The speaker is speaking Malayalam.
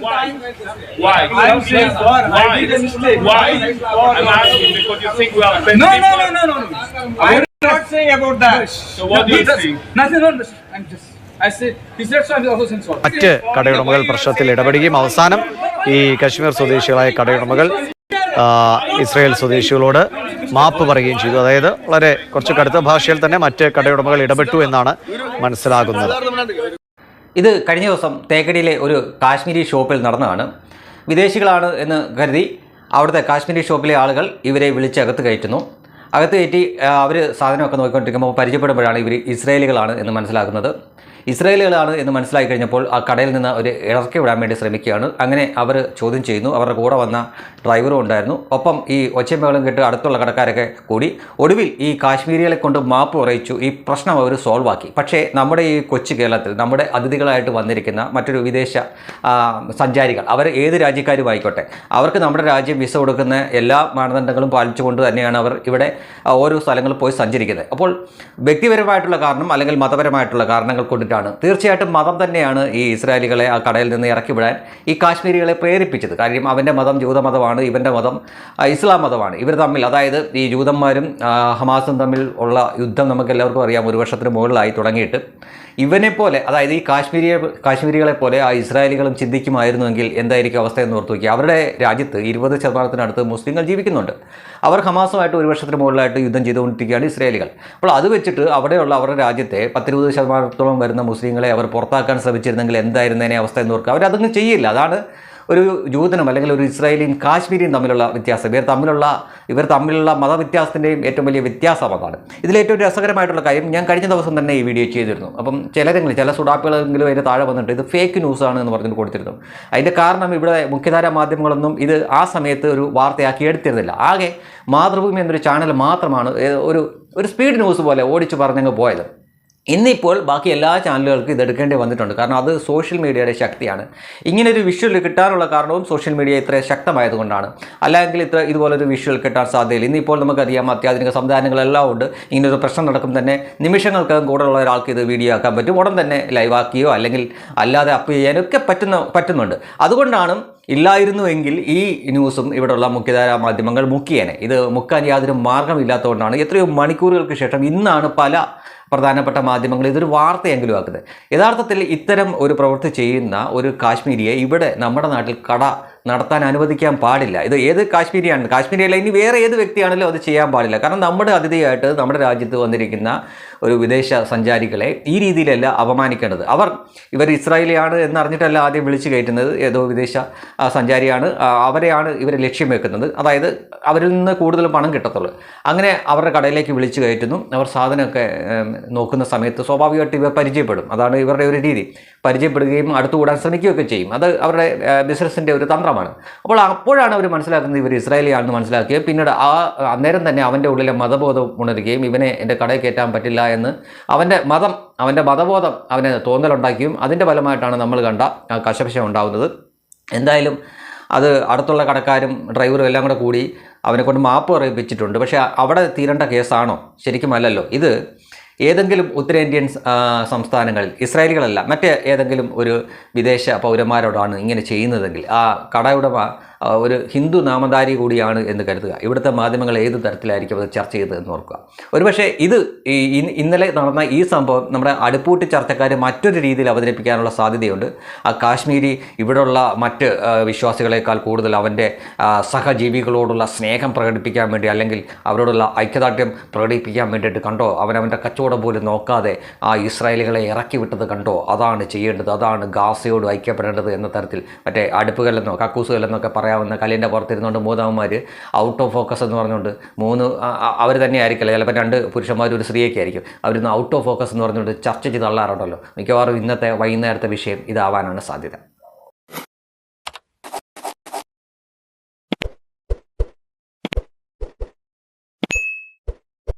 Why? Why? I'm saying Why? I Why? did a mistake. Why? I'm asking because you think we are. No, no, no, no, no, no. I'm not saying about that. So what do you think? Nothing, no, no, I'm just, I say, he said so, I'm also saying sorry. മറ്റ് കടയുടമകൾ പ്രശ്നത്തിൽ ഇടപെടുകയും അവസാനം ഈ കശ്മീർ സ്വദേശികളായ കടയുടമകൾ ഇസ്രായേൽ സ്വദേശികളോട് മാപ്പ് പറയുകയും ചെയ്തു അതായത് വളരെ കുറച്ച് കടുത്ത ഭാഷയിൽ തന്നെ മറ്റ് കടയുടമകൾ ഇടപെട്ടു എന്നാണ് മനസ്സിലാകുന്നത് ഇത് കഴിഞ്ഞ ദിവസം തേക്കടിയിലെ ഒരു കാശ്മീരി ഷോപ്പിൽ നടന്നതാണ്. വിദേശികളാണ് എന്ന് കരുതി അവിടുത്തെ കാശ്മീരി ഷോപ്പിലെ ആളുകൾ ഇവരെ വിളിച്ച് അകത്ത് കയറ്റുന്നു. അകത്ത് കയറ്റി അവർ സാധനമൊക്കെ നോക്കിക്കൊണ്ടിരിക്കുമ്പോൾ പരിചയപ്പെടുമ്പോഴാണ് ഇവർ ഇസ്രയേലികളാണ് എന്ന് മനസ്സിലാക്കുന്നത്. ഇസ്രായേലുകളാണ് എന്ന് മനസ്സിലായി കഴിഞ്ഞപ്പോൾ ആ കടയിൽ നിന്ന് ഒരു ഇറക്കി വിടാൻ വേണ്ടി ശ്രമിക്കുകയാണ്. അങ്ങനെ അവർ ചോദ്യം ചെയ്യുന്നു. അവരുടെ കൂടെ വന്ന ഡ്രൈവറും ഉണ്ടായിരുന്നു. ഒപ്പം ഈ ഒച്ചമ്പകളും കേട്ട് അടുത്തുള്ള കടക്കാരൊക്കെ കൂടി ഒടുവിൽ ഈ കാശ്മീരികളെ കൊണ്ട് മാപ്പ് ഉറയിച്ചു. ഈ പ്രശ്നം അവർ സോൾവ് ആക്കി. പക്ഷേ നമ്മുടെ ഈ കൊച്ചു കേരളത്തിൽ നമ്മുടെ അതിഥികളായിട്ട് വന്നിരിക്കുന്ന മറ്റൊരു വിദേശ സഞ്ചാരികൾ അവർ ഏത് രാജ്യക്കാരും ആയിക്കോട്ടെ അവർക്ക് നമ്മുടെ രാജ്യം വിസ കൊടുക്കുന്ന എല്ലാ മാനദണ്ഡങ്ങളും പാലിച്ചുകൊണ്ട് തന്നെയാണ് അവർ ഇവിടെ ഓരോ സ്ഥലങ്ങളിൽ പോയി സഞ്ചരിക്കുന്നത്. അപ്പോൾ വ്യക്തിപരമായിട്ടുള്ള കാരണം അല്ലെങ്കിൽ മതപരമായിട്ടുള്ള കാരണങ്ങൾ കൊണ്ടിട്ടാണ് തീർച്ചയായിട്ടും മതം തന്നെയാണ് ഈ ഇസ്രായേലികളെ ആ കടയിൽ നിന്ന് ഇറക്കി വിടാൻ ഈ കാശ്മീരികളെ പ്രേരിപ്പിച്ചത്. കാര്യം അവന്റെ മതം ജൂതമതമാണ് ഇവന്റെ മതം ഇസ്ലാം മതമാണ്. ഇവർ തമ്മിൽ അതായത് ഈ ജൂതന്മാരും ഹമാസും തമ്മിൽ ഉള്ള യുദ്ധം നമുക്ക് എല്ലാവർക്കും അറിയാം. ഒരു വർഷത്തിന് മുകളിലായി തുടങ്ങിയിട്ട്. ഇവനെ പോലെ അതായത് ഈ കാശ്മീരി കാശ്മീരികളെ പോലെ ആ ഇസ്രായേലികളും ചിന്തിക്കുമായിരുന്നുവെങ്കിൽ എന്തായിരിക്കും അവസ്ഥ എന്ന് ഓർത്ത് നോക്കി അവരുടെ രാജ്യത്ത് ഇരുപത് ശതമാനത്തിനടുത്ത് മുസ്ലിങ്ങൾ ജീവിക്കുന്നുണ്ട്. അവർ ഹമാസുമായിട്ട് ഒരു വർഷത്തിന് മുകളിലായിട്ട് യുദ്ധം ചെയ്തുകൊണ്ടിരിക്കുകയാണ് ഇസ്രായേലികൾ. അപ്പോൾ അത് വെച്ചിട്ട് അവിടെയുള്ള അവരുടെ രാജ്യത്തെ പത്തിരുപത് ശതമാനത്തോളം വരുന്ന മുസ്ലിങ്ങളെ അവർ പുറത്താക്കാൻ ശ്രമിച്ചിരുന്നെങ്കിൽ എന്തായിരുന്നതിനെ അവസ്ഥ എന്ന് ഓർക്കുക. അവരതൊന്നും ചെയ്യില്ല. അതാണ് ഒരു ജൂതനും അല്ലെങ്കിൽ ഒരു ഇസ്രായേലിയും കാശ്മീരിയും തമ്മിലുള്ള വ്യത്യാസം. ഇവർ തമ്മിലുള്ള ഇവർ തമ്മിലുള്ള മതവ്യത്യാസത്തിന്റെയും ഏറ്റവും വലിയ വ്യത്യാസം അതാണ് ഇതിലേറ്റവും രസകരമായിട്ടുള്ള കാര്യം ഞാൻ കഴിഞ്ഞ ദിവസം തന്നെ ഈ വീഡിയോ ചെയ്തിരുന്നു. അപ്പം ചിലരെങ്കിലും ചില സുഡാപ്പികളെങ്കിലും അതിന്റെ താഴെ വന്നിട്ട് ഇത് ഫേക്ക് ന്യൂസാണ് എന്ന് പറഞ്ഞിട്ട് കൊടുത്തിരുന്നു. അതിന്റെ കാരണം ഇവിടെ മുഖ്യധാര മാധ്യമങ്ങളൊന്നും ഇത് ആ സമയത്ത് ഒരു വാർത്തയാക്കി എടുത്തിരുന്നില്ല. ആകെ മാതൃഭൂമി എന്നൊരു ചാനൽ മാത്രമാണ് ഒരു ഒരു സ്പീഡ് ന്യൂസ് പോലെ ഓടിച്ച് പറഞ്ഞങ്ങ് പോയത്. ഇന്നിപ്പോൾ ബാക്കി എല്ലാ ചാനലുകൾക്കും ഇതെടുക്കേണ്ടി വന്നിട്ടുണ്ട്. കാരണം അത് സോഷ്യൽ മീഡിയയുടെ ശക്തിയാണ്. ഇങ്ങനെ ഒരു വിഷ്വൽ കിട്ടാനുള്ള കാരണവും സോഷ്യൽ മീഡിയ ഇത്ര ശക്തമായതുകൊണ്ടാണ് അല്ലെങ്കിൽ ഇത്ര ഇതുപോലൊരു വിഷ്വൽ കിട്ടാൻ സാധ്യതയില്ല. ഇന്നിപ്പോൾ നമുക്കറിയാം അത്യാധുനിക സംവിധാനങ്ങളെല്ലാം ഉണ്ട്. ഇങ്ങനൊരു പ്രശ്നം നടക്കും തന്നെ നിമിഷങ്ങൾക്കകം കൂടെയുള്ള ഒരാൾക്ക് ഇത് വീഡിയോ ആക്കാൻ പറ്റും. ഉടൻ തന്നെ ലൈവാക്കിയോ അല്ലെങ്കിൽ അല്ലാതെ അപ്പ് ചെയ്യാനൊക്കെ പറ്റുന്ന പറ്റുന്നുണ്ട്. അതുകൊണ്ടാണ് ഇല്ലായിരുന്നുവെങ്കിൽ ഈ ന്യൂസും ഇവിടെയുള്ള മുഖ്യധാര മാധ്യമങ്ങൾ മുക്കിയേനെ. ഇത് മുക്കാൻ യാതൊരു മാർഗമില്ലാത്തതുകൊണ്ടാണ് എത്രയോ മണിക്കൂറുകൾക്ക് ശേഷം ഇന്നാണ് പല പ്രധാനപ്പെട്ട മാധ്യമങ്ങൾ ഇതൊരു വാർത്തയെങ്കിലും ആക്കുന്നത്. യഥാർത്ഥത്തിൽ ഇത്തരം ഒരു പ്രവൃത്തി ചെയ്യുന്ന ഒരു കാശ്മീരിയെ ഇവിടെ നമ്മുടെ നാട്ടിൽ കട നടത്താൻ അനുവദിക്കാൻ പാടില്ല. ഇത് ഏത് കാശ്മീരിയാണ്? കാശ്മീരിയല്ല ഇനി വേറെ ഏത് വ്യക്തിയാണല്ലോ അത് ചെയ്യാൻ പാടില്ല. കാരണം നമ്മുടെ അതിഥിയായിട്ട് നമ്മുടെ രാജ്യത്ത് വന്നിരിക്കുന്ന ഒരു വിദേശ സഞ്ചാരികളെ ഈ രീതിയിലല്ല അപമാനിക്കേണ്ടത്. അവർ ഇവർ ഇസ്രായേലിയാണ് എന്നറിഞ്ഞിട്ടല്ല ആദ്യം വിളിച്ചു കയറ്റുന്നത്. ഏതോ വിദേശ സഞ്ചാരിയാണ്. അവരെയാണ് ഇവർ ലക്ഷ്യം വെക്കുന്നത്. അതായത് അവരിൽ നിന്ന് കൂടുതൽ പണം കിട്ടത്തുള്ളൂ. അങ്ങനെ അവരുടെ കടയിലേക്ക് വിളിച്ചു കയറ്റുന്നു. അവർ സാധനമൊക്കെ നോക്കുന്ന സമയത്ത് സ്വാഭാവികമായിട്ട് ഇവർ പരിചയപ്പെടും. അതാണ് ഇവരുടെ ഒരു രീതി. പരിചയപ്പെടുകയും അടുത്തുകൂടാൻ ശ്രമിക്കുകയൊക്കെ ചെയ്യും. അത് അവരുടെ ബിസിനസ്സിന്റെ ഒരു തന്ത്രമാണ്. അപ്പോൾ അപ്പോഴാണ് അവർ മനസ്സിലാക്കുന്നത് ഇവർ ഇസ്രായേലിയാണെന്ന് മനസ്സിലാക്കുകയും പിന്നീട് ആ അന്നേരം തന്നെ അവന്റെ ഉള്ളിലെ മതബോധം ഉണരുകയും ഇവനെ എന്റെ കടയിൽ കയറ്റാൻ പറ്റില്ല എന്ന് അവന്റെ മതം അവന്റെ മതബോധം അവന് തോന്നലുണ്ടാക്കിയും അതിന്റെ ഫലമായിട്ടാണ് നമ്മൾ കണ്ട കശപശ ഉണ്ടാകുന്നത് എന്തായാലും അത് അടുത്തുള്ള കടക്കാരും ഡ്രൈവറും എല്ലാം കൂടെ കൂടി അവനെക്കൊണ്ട് മാപ്പ് പറയിപ്പിച്ചിട്ടുണ്ട്. പക്ഷേ അവിടെ തീരേണ്ട കേസാണോ? ശരിക്കും അല്ലല്ലോ. ഇത് ഏതെങ്കിലും ഉത്തരേന്ത്യൻ സംസ്ഥാനങ്ങളിൽ ഇസ്രായേലികളല്ല മറ്റ് ഏതെങ്കിലും ഒരു വിദേശ പൗരന്മാരോടാണ് ഇങ്ങനെ ചെയ്യുന്നതെങ്കിൽ ആ കടയുടമ ഒരു ഹിന്ദു നാമധാരി കൂടിയാണ് എന്ന് കരുതുക. ഇവിടുത്തെ മാധ്യമങ്ങൾ ഏത് തരത്തിലായിരിക്കും അത് ചർച്ച ചെയ്തതെന്ന് ഓർക്കുക. ഒരുപക്ഷെ ഇത് ഇന്നലെ നടന്ന ഈ സംഭവം നമ്മുടെ അടുപ്പൂട്ടി ചർച്ചക്കാർ മറ്റൊരു രീതിയിൽ അവതരിപ്പിക്കാനുള്ള സാധ്യതയുണ്ട്. ആ കാശ്മീരി ഇവിടെയുള്ള മറ്റ് വിശ്വാസികളെക്കാൾ കൂടുതൽ അവന്റെ സഹജീവികളോടുള്ള സ്നേഹം പ്രകടിപ്പിക്കാൻ വേണ്ടി അല്ലെങ്കിൽ അവരോടുള്ള ഐക്യദാർഢ്യം പ്രകടിപ്പിക്കാൻ വേണ്ടിയിട്ട് കണ്ടോ? അവനവന്റെ കച്ചവടം പോലും നോക്കാതെ ആ ഇസ്രായേലികളെ ഇറക്കി വിട്ടത് കണ്ടോ? അതാണ് ചെയ്യേണ്ടത്. അതാണ് ഗാസയോട് ഐക്യപ്പെടേണ്ടത് എന്ന തരത്തിൽ മറ്റേ അടുപ്പുകളെന്നോ കക്കൂസുകളെന്നൊക്കെ പറയാവുന്ന കല്ലിന്റെ പുറത്തിരുന്നുകൊണ്ട് മൂന്നാമന്മാർ ഔട്ട് ഓഫ് ഫോക്കസ് എന്ന് പറഞ്ഞുകൊണ്ട് മൂന്ന് അവർ തന്നെ ആയിരിക്കില്ല ചിലപ്പോൾ രണ്ട് പുരുഷന്മാരും ഒരു സ്ത്രീയൊക്കെ ആയിരിക്കും അവരിന്ന് ഔട്ട് ഓഫ് ഫോക്കസ് എന്ന് പറഞ്ഞുകൊണ്ട് ചർച്ച ചെയ്ത് തള്ളാറുണ്ടല്ലോ. മിക്കവാറും ഇന്നത്തെ വൈകുന്നേരത്തെ വിഷയം ഇതാവാനാണ് സാധ്യത.